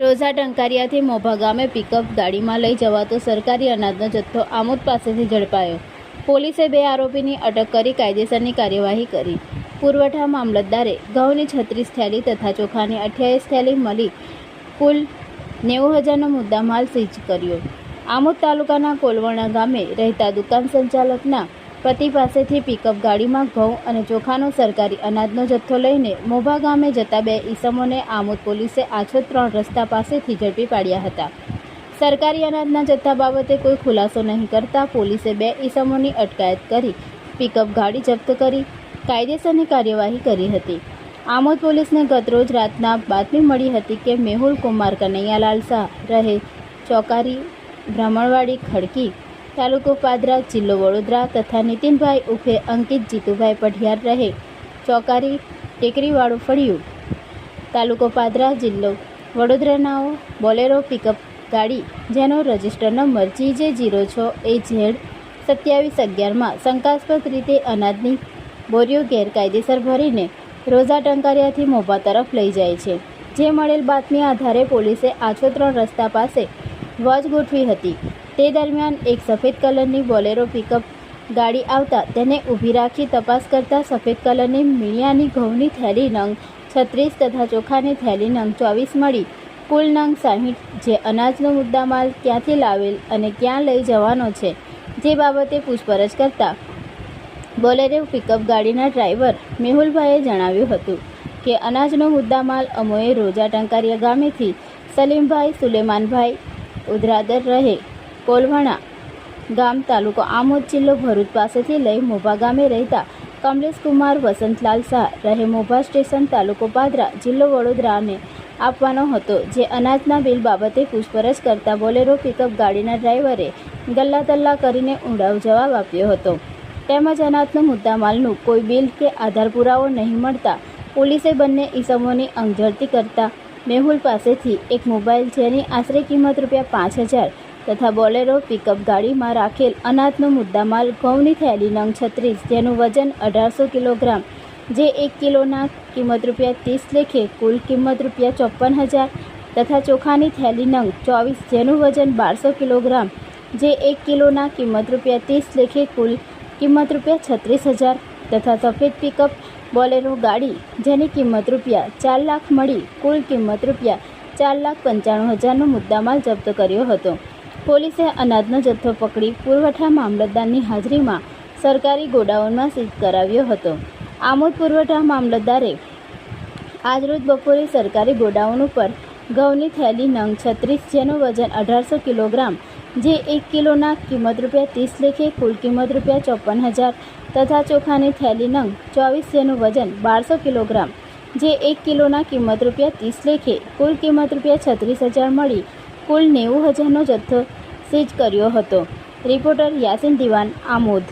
રોઝા ટંકારિયાથી મોભા ગામે પિકઅપ ગાડીમાં લઈ જવાતો સરકારી અનાજનો જથ્થો આમોદ પાસેથી ઝડપાયો. પોલીસે બે આરોપીની અટક કરી કાયદેસરની કાર્યવાહી કરી. પુરવઠા મામલતદારે ઘઉંની છત્રીસ થેલી તથા ચોખાની અઠ્યાવીસ થેલી મળી કુલ નેવું હજારનો મુદ્દામાલ સીઝ કર્યો. આમોદ તાલુકાના કોલવણા ગામે રહેતા દુકાન સંચાલકના પતિ પાસેથી પિકઅપ ગાડીમાં ઘઉં અને ચોખાનો સરકારી અનાજનો જથ્થો લઈને મોભા ગામે જતા બે ઈસમોને આમોદ પોલીસે આછો ત્રણ રસ્તા પાસેથી ઝડપી પાડ્યા હતા. સરકારી અનાજના જથ્થા બાબતે કોઈ ખુલાસો નહીં કરતા પોલીસે બે ઈસમોની અટકાયત કરી પિકઅપ ગાડી જપ્ત કરી, કાયદેસરની કાર્યવાહી કરી હતી. આમોદ પોલીસને ગતરોજ રાતના બાતમી મળી હતી કે મેહુલ કુમાર કનૈયાલાલ શાહ રહે ચોકારી, બ્રાહ્મણવાડી, ખડકી તાલુકો પાદરા, જિલ્લો વડોદરા તથા નીતિનભાઈ ઉર્ફે અંકિત જીતુભાઈ પઢિયાર રહે. ચોકારી ટેકરીવાળું ફળિયું. તાલુકો પાદરા, જિલ્લો વડોદરાનાઓ બોલેરો પિકઅપ ગાડી, જેનો રજિસ્ટર નંબર જીજે જીરો છ એ ઝેડ સત્યાવીસ અગિયારમાં શંકાસ્પદ રીતે અનાજની બોરીઓ ગેરકાયદેસર ભરીને રોઝા ટંકારિયાથી મોભા તરફ લઈ જાય છે. જે મળેલ બાતમી આધારે પોલીસે આછો ત્રણ રસ્તા પાસે વજ ગોઠવી હતી. તે દરમિયાન એક સફેદ કલરની બોલેરો પિકઅપ ગાડી આવતા તેને ઊભી રાખી તપાસ કરતા સફેદ કલરની મીણિયાની ઘઉંની થેલી નંગ છત્રીસ તથા ચોખાની થેલી નંગ ચોવીસ મળી. કુલ નંગ સાહીઠ, જે અનાજનો મુદ્દામાલ ક્યાંથી લાવેલ અને ક્યાં લઈ જવાનો છે, જે બાબતે પૂછપરછ કરતા બોલેરો પિકઅપ ગાડીના ડ્રાઈવર મેહુલભાઈએ જણાવ્યું હતું કે અનાજનો મુદ્દામાલ અમોએ રોજા ટંકારિયા ગામેથી સલીમભાઈ, સુલેમાનભાઈ ઉધરાદર રહે. કોલવણા ગામ તાલુકો આમોદ જિલ્લો ભરૂચ પાસેથી લઈ મોભા ગામે રહેતા કમલેશ કુમાર વસંતલાલ શાહ રહે મોભા સ્ટેશન તાલુકો પાદરા જિલ્લો વડોદરાને આપવાનો હતો, જે અનાજના બિલ બાબતે પૂછપરછ કરતા બોલેરો પિકઅપ ગાડીના ડ્રાઈવરે ગલ્લા તલ્લા કરીને ઊંડાવ જવાબ આપ્યો હતો. તેમજ અનાજનો મુદ્દામાલનું કોઈ બિલ કે આધાર પુરાવો નહીં મળતા પોલીસે બંને ઈસમોની અંગઝડતી કરતા મેહુલ પાસેથી એક મોબાઈલ જેની આશરે કિંમત રૂપિયા પાંચ હજાર તથા બોલેરો પિકઅપ ગાડીમાં રાખેલ અનાજનો મુદ્દામાલ, ઘઉંની થેલી નંગ છત્રીસ જેનું વજન અઢારસો કિલોગ્રામ, જે એક કિલોના કિંમત રૂપિયા ત્રીસ લેખે કુલ કિંમત રૂપિયા ચોપન હજાર, તથા ચોખાની થેલી નંગ ચોવીસ, જેનું વજન બારસો કિલોગ્રામ, જે એક કિલોના કિંમત રૂપિયા ત્રીસ લેખે કુલ કિંમત રૂપિયા છત્રીસ હજાર, તથા સફેદ પિકઅપ બોલેરો ગાડી, જેની કિંમત રૂપિયા ચાર લાખ મળી, કુલ કિંમત રૂપિયા ચાર લાખ પંચાણું હજારનો મુદ્દામાલ જપ્ત કર્યો હતો. પોલીસે અનાજનો જથ્થો પકડી પુરવઠા મામલતદારની હાજરીમાં સરકારી ગોડાઉનમાં સીઝ કરાવ્યો હતો. આમોદ પુરવઠા મામલતદારે આજરોજ બપોરે સરકારી ગોડાઉન ઉપર ઘઉંની થેલી નંગ છત્રીસ, જેનું વજન અઢારસો કિલોગ્રામ, જે એક કિલોના કિંમત રૂપિયા ત્રીસ લેખે કુલ કિંમત રૂપિયા ચોપન હજાર તથા ચોખાની થેલી નંગ ચોવીસ, જેનું વજન બારસો કિલોગ્રામ, જે એક કિલોના કિંમત રૂપિયા ત્રીસ લેખે કુલ કિંમત રૂપિયા છત્રીસ હજાર મળી કુલ નેવું હજારનો જથ્થો સીઝ કર્યો હતો. રિપોર્ટર યાસીન દિવાન આમોદ.